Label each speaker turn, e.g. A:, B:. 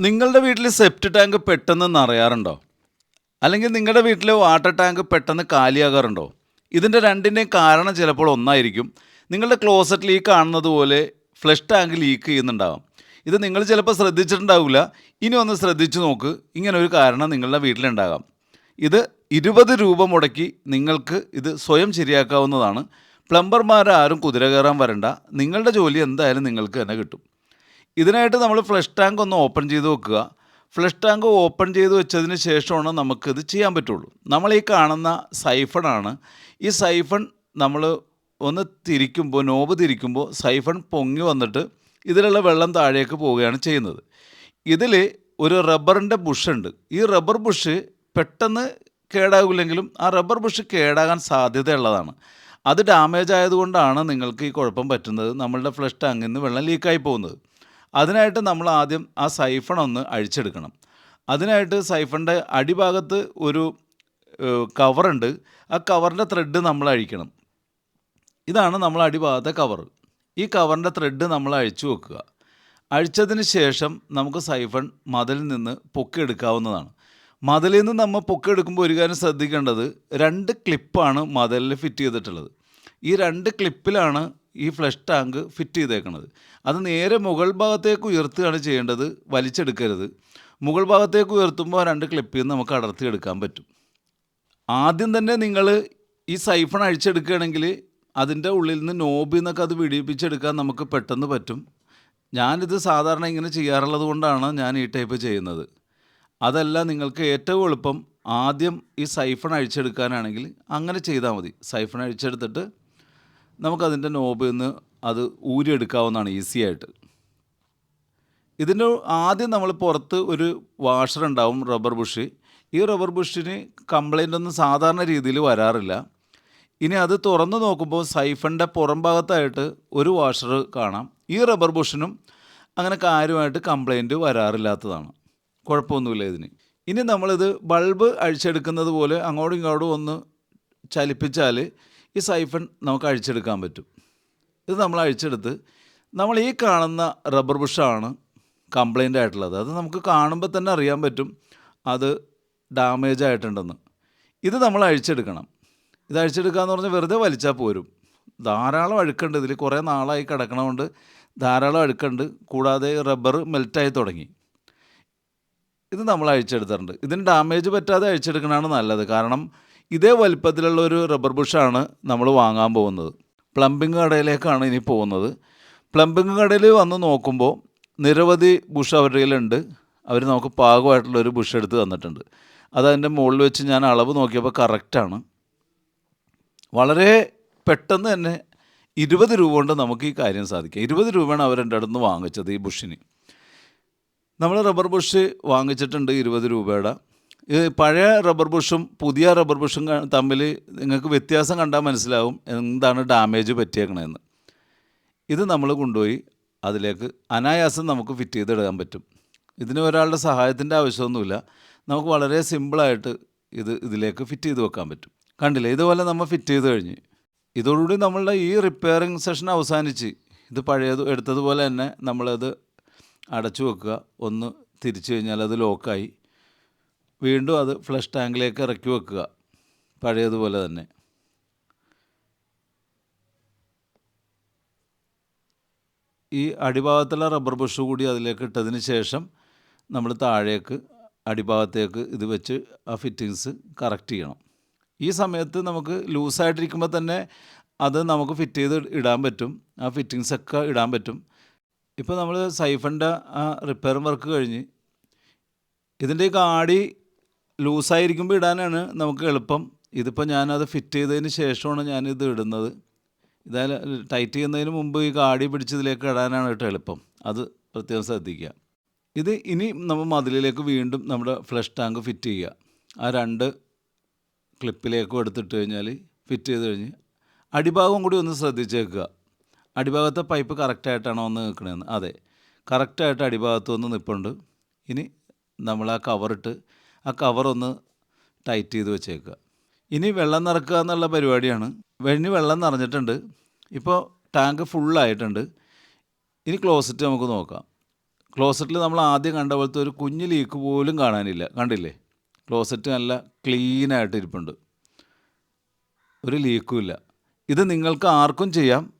A: നിങ്ങളുടെ വീട്ടിൽ Sept tank പെട്ടെന്ന് നിറയാറുണ്ടോ അല്ലെങ്കിൽ നിങ്ങളുടെ വീട്ടിലെ വാട്ടർ ടാങ്ക് പെട്ടെന്ന് കാലിയാകാറുണ്ടോ? ഇതിന്റെ രണ്ടിന്റെയും കാരണം ചിലപ്പോൾ ഒന്നായിരിക്കും. നിങ്ങളുടെ ക്ലോസറ്റ് ലീക്ക് കാണുന്നത് പോലെ ഫ്ലഷ് ടാങ്ക് ലീക്ക് ചെയ്യുന്നുണ്ടാകും ഇത് നിങ്ങൾ ചിലപ്പോൾ ശ്രദ്ധിച്ചിട്ടുണ്ടാവില്ല ഇനി ഒന്ന് ശ്രദ്ധിച്ചു നോക്ക്. ഇങ്ങനെ ഒരു കാരണം നിങ്ങളുടെ വീട്ടിലുണ്ടാകാം. ഇത് ഇരുപത് രൂപ മുടക്കി നിങ്ങൾക്ക് ഇത് സ്വയം ശരിയാക്കാവുന്നതാണ്. പ്ലംബർമാരാരും കുതിര കയറാൻ വരണ്ട. നിങ്ങളുടെ ജോലി എന്തായാലും നിങ്ങൾക്ക് തന്നെ കിട്ടും. ഇതിനായിട്ട് നമ്മൾ ഫ്ലഷ് ടാങ്ക് ഒന്ന് ഓപ്പൺ ചെയ്ത് വെക്കുക. ഫ്ലഷ് ടാങ്ക് ഓപ്പൺ ചെയ്ത് വെച്ചതിന് ശേഷമാണ് നമുക്കിത് ചെയ്യാൻ പറ്റുള്ളൂ. നമ്മൾ ഈ കാണുന്ന സൈഫണാണ് ഈ സൈഫൺ നമ്മൾ ഒന്ന് തിരിക്കുമ്പോൾ നോബ് തിരിക്കുമ്പോൾ സൈഫൺ പൊങ്ങി വന്നിട്ട് ഇതിലുള്ള വെള്ളം താഴേക്ക് പോവുകയാണ് ചെയ്യുന്നത്. ഇതിൽ ഒരു റബ്ബറിന്റെ ബുഷുണ്ട്. ഈ റബ്ബർ ബുഷ് പെട്ടെന്ന് കേടാകില്ലെങ്കിലും ആ റബ്ബർ ബുഷ് കേടാകാൻ സാധ്യതയുള്ളതാണ്. അത് ഡാമേജ് ആയതുകൊണ്ടാണ് നിങ്ങൾക്ക് ഈ കുഴപ്പം പറ്റുന്നത്. നമ്മളുടെ ഫ്ലഷ് ടാങ്കിൽ നിന്ന് വെള്ളം ലീക്കായി പോകുന്നത്. അതിനായിട്ട് നമ്മൾ ആദ്യം ആ സൈഫൺ ഒന്ന് അഴിച്ചെടുക്കണം. അതിനായിട്ട് സൈഫണിന്റെ അടിഭാഗത്ത് ഒരു കവറുണ്ട് ആ കവറിന്റെ ത്രെഡ് നമ്മൾ അഴിക്കണം. ഇതാണ് നമ്മൾ അടിഭാഗത്തെ കവർ ഈ കവറിന്റെ ത്രെഡ് നമ്മൾ അഴിച്ചു വെക്കുക. അഴിച്ചതിന് ശേഷം നമുക്ക് സൈഫൺ മതിലിൽ നിന്ന് പൊക്കിയെടുക്കാവുന്നതാണ്. മതിലിൽ നിന്ന് നമ്മൾ പൊക്കിയെടുക്കുമ്പോൾ ഒരു കാര്യം ശ്രദ്ധിക്കേണ്ടത് രണ്ട് ക്ലിപ്പാണ് മതിലിൽ ഫിറ്റ് ചെയ്തിട്ടുള്ളത്. ഈ രണ്ട് ക്ലിപ്പിലാണ് ഈ ഫ്ലഷ് ടാങ്ക് ഫിറ്റ് ചെയ്തേക്കുന്നത് അത് നേരെ മുകൾ ഭാഗത്തേക്ക് ഉയർത്തുകയാണ് ചെയ്യേണ്ടത്. വലിച്ചെടുക്കരുത്. മുകൾ ഭാഗത്തേക്ക് ഉയർത്തുമ്പോൾ രണ്ട് ക്ലിപ്പിൽ നിന്ന് നമുക്ക് അടർത്തിയെടുക്കാൻ പറ്റും. ആദ്യം തന്നെ നിങ്ങൾ ഈ സൈഫൺ അഴിച്ചെടുക്കുകയാണെങ്കിൽ അതിന്റെ ഉള്ളിൽ നിന്ന് നോബിൽ നിന്നൊക്കെ അത് വിടിയിപ്പിച്ചെടുക്കാൻ നമുക്ക് പെട്ടെന്ന് പറ്റും. ഞാനിത് സാധാരണ ഇങ്ങനെ ചെയ്യാറുള്ളത് കൊണ്ടാണ് ഞാൻ ഈ ടൈപ്പ് ചെയ്യുന്നത്. അതല്ല നിങ്ങൾക്ക് ഏറ്റവും എളുപ്പം ആദ്യം ഈ സൈഫൺ അഴിച്ചെടുക്കാനാണെങ്കിൽ അങ്ങനെ ചെയ്താൽ മതി. സൈഫൺ അഴിച്ചെടുത്തിട്ട് നമുക്കതിന്റെ നോബിൽ നിന്ന് അത് ഊരിയെടുക്കാവുന്നതാണ് ഈസി ആയിട്ട് ഇതിന്റെ ആദ്യം നമ്മൾ പുറത്ത് ഒരു വാഷർ ഉണ്ടാവും റബ്ബർ ബുഷ് ഈ റബ്ബർ ബുഷിന് കംപ്ലൈന്റ് ഒന്നും സാധാരണ രീതിയിൽ വരാറില്ല. ഇനി അത് തുറന്നു നോക്കുമ്പോൾ സൈഫണിന്റെ പുറം ഭാഗത്തായിട്ട് ഒരു വാഷർ കാണാം. ഈ റബ്ബർ ബുഷിനും അങ്ങനെ കാര്യമായിട്ട് കംപ്ലൈന്റ് വരാറില്ലാത്തതാണ്. കുഴപ്പമൊന്നുമില്ല ഇതിന്. ഇനി നമ്മളിത് ബൾബ് അഴിച്ചെടുക്കുന്നത് പോലെ അങ്ങോട്ടും ഇങ്ങോട്ടും ഒന്ന് ചലിപ്പിച്ചാൽ ഈ സൈഫൺ നമുക്ക് അഴിച്ചെടുക്കാൻ പറ്റും. ഇത് നമ്മൾ അഴിച്ചെടുത്ത് നമ്മൾ ഈ കാണുന്ന റബ്ബർ ബുഷാണ് കംപ്ലൈന്റ് ആയിട്ടുള്ളത്. അത് നമുക്ക് കാണുമ്പോൾ തന്നെ അറിയാൻ പറ്റും അത് ഡാമേജ് ആയിട്ടുണ്ടെന്ന്. ഇത് നമ്മൾ അഴിച്ചെടുക്കണം. ഇത് അഴിച്ചെടുക്കുക എന്ന് പറഞ്ഞാൽ വെറുതെ വലിച്ചാൽ പോരും. ധാരാളം അഴുക്കുണ്ട്. ഇതിൽ കുറേ നാളായി കിടക്കണമുണ്ട് ധാരാളം അഴുക്കുണ്ട്. കൂടാതെ റബ്ബർ മെൽറ്റായി തുടങ്ങി. ഇത് നമ്മൾ അഴിച്ചെടുത്തിട്ടുണ്ട്. ഇതിന് ഡാമേജ് പറ്റാതെ അഴിച്ചെടുക്കണതാണ് നല്ലത്. കാരണം ഇതേ വലിപ്പത്തിലുള്ള ഒരു റബ്ബർ ബുഷാണ് നമ്മൾ വാങ്ങാൻ പോകുന്നത്. പ്ലംബിംഗ് കടയിലേക്കാണ് ഇനി പോകുന്നത്. പ്ലംബിംഗ് കടയിൽ വന്ന് നോക്കുമ്പോൾ നിരവധി ബുഷ് അവരുടെ കയ്യിലുണ്ട്. അവർ നമുക്ക് പാകമായിട്ടുള്ളൊരു ബുഷ് എടുത്ത് തന്നിട്ടുണ്ട്. അതതിന്റെ മുകളിൽ വെച്ച് ഞാൻ അളവ് നോക്കിയപ്പോൾ കറക്റ്റാണ് വളരെ പെട്ടെന്ന് തന്നെ ഇരുപത് രൂപ കൊണ്ട് നമുക്ക് ഈ കാര്യം സാധിക്കാം. ഇരുപത് രൂപയാണ് അവർ അടുത്ത് നിന്ന് വാങ്ങിച്ചത് ഈ ബുഷിന്. നമ്മൾ റബ്ബർ ബുഷ് വാങ്ങിച്ചിട്ടുണ്ട് ഇരുപത് രൂപയുടെ. പഴയ റബ്ബർ ബുഷും പുതിയ റബ്ബർ ബുഷും തമ്മിൽ നിങ്ങൾക്ക് വ്യത്യാസം കണ്ടാൽ മനസ്സിലാവും എന്താണ് ഡാമേജ് പറ്റിയേക്കണതെന്ന് ഇത് നമ്മൾ കൊണ്ടുപോയി അതിലേക്ക് അനായാസം നമുക്ക് ഫിറ്റ് ചെയ്തെടുക്കാൻ പറ്റും. ഇതിന് ഒരാളുടെ സഹായത്തിന്റെ ആവശ്യമൊന്നുമില്ല. നമുക്ക് വളരെ സിമ്പിളായിട്ട് ഇത് ഇതിലേക്ക് ഫിറ്റ് ചെയ്ത് വെക്കാൻ പറ്റും. കണ്ടില്ലേ? ഇതുപോലെ നമ്മൾ ഫിറ്റ് ചെയ്ത് കഴിഞ്ഞ് ഇതോടുകൂടി നമ്മളുടെ ഈ റിപ്പയറിങ് സെഷൻ അവസാനിച്ച് ഇത് പഴയത് എടുത്തതുപോലെ തന്നെ നമ്മളത് അടച്ചു വെക്കുക. ഒന്ന് തിരിച്ചു കഴിഞ്ഞാൽ അത് ലോക്കായി. വീണ്ടും അത് ഫ്ലഷ് ടാങ്കിലേക്ക് ഇറക്കി വെക്കുക. പഴയതുപോലെ തന്നെ. ഈ അടിഭാഗത്തുള്ള റബ്ബർ ബുഷ് കൂടി അതിലേക്ക് ഇട്ടതിന് ശേഷം നമ്മൾ താഴേക്ക് അടിഭാഗത്തേക്ക് ഇത് വെച്ച് ആ ഫിറ്റിങ്സ് കറക്റ്റ് ചെയ്യണം. ഈ സമയത്ത് നമുക്ക് ലൂസായിട്ടിരിക്കുമ്പോൾ തന്നെ അത് നമുക്ക് ഫിറ്റ് ചെയ്ത് ഇടാൻ പറ്റും. ആ ഫിറ്റിങ്സ് ഒക്കെ ഇടാൻ പറ്റും. ഇപ്പോൾ നമ്മൾ സൈഫണിന്റെ ആ റിപ്പയർ വർക്ക് കഴിഞ്ഞ് ഇതിന്റെ കാടി ലൂസായിരിക്കുമ്പോൾ ഇടാനാണ് നമുക്ക് എളുപ്പം. ഇതിപ്പോൾ ഞാനത് ഫിറ്റ് ചെയ്തതിന് ശേഷമാണ് ഞാനിത് ഇടുന്നത്. ഇതായാലും ടൈറ്റ് ചെയ്യുന്നതിന് മുമ്പ് ഈ കാടി പിടിച്ചതിലേക്ക് ഇടാനാണ് കേട്ടോ എളുപ്പം. അത് പ്രത്യേകം ശ്രദ്ധിക്കുക. ഇത് ഇനി നമ്മൾ മതിലിലേക്ക് വീണ്ടും നമ്മുടെ ഫ്ലഷ് ടാങ്ക് ഫിറ്റ് ചെയ്യുക. ആ രണ്ട് ക്ലിപ്പിലേക്കും എടുത്തിട്ട് കഴിഞ്ഞാൽ ഫിറ്റ് ചെയ്ത് കഴിഞ്ഞ് അടിഭാഗം കൂടി ഒന്ന് ശ്രദ്ധിച്ചേക്കുക. അടിഭാഗത്തെ പൈപ്പ് കറക്റ്റായിട്ടാണോ ഒന്ന് നിൽക്കണതെന്ന് അതെ കറക്റ്റായിട്ട് അടിഭാഗത്ത് ഒന്ന് നിൽപ്പുണ്ട് ഇനി നമ്മൾ ആ കവറിട്ട് ആ കവറൊന്ന് ടൈറ്റ് ചെയ്ത് വെച്ചേക്കുക. ഇനി വെള്ളം നിറക്കുക എന്നുള്ള പരിപാടിയാണ്. വെണ്ണി വെള്ളം നിറഞ്ഞിട്ടുണ്ട്. ഇപ്പോൾ ടാങ്ക് ഫുള്ളായിട്ടുണ്ട് ഇനി ക്ലോസറ്റ് നമുക്ക് നോക്കാം. ക്ലോസറ്റിൽ നമ്മൾ ആദ്യം കണ്ട പോലത്തെ ഒരു കുഞ്ഞ് ലീക്ക് പോലും കാണാനില്ല. കണ്ടില്ലേ? ക്ലോസറ്റ് നല്ല ക്ലീനായിട്ട് ഇരിപ്പുണ്ട്. ഒരു ലീക്കും ഇല്ല. ഇത് നിങ്ങൾക്ക് ആർക്കും ചെയ്യാം.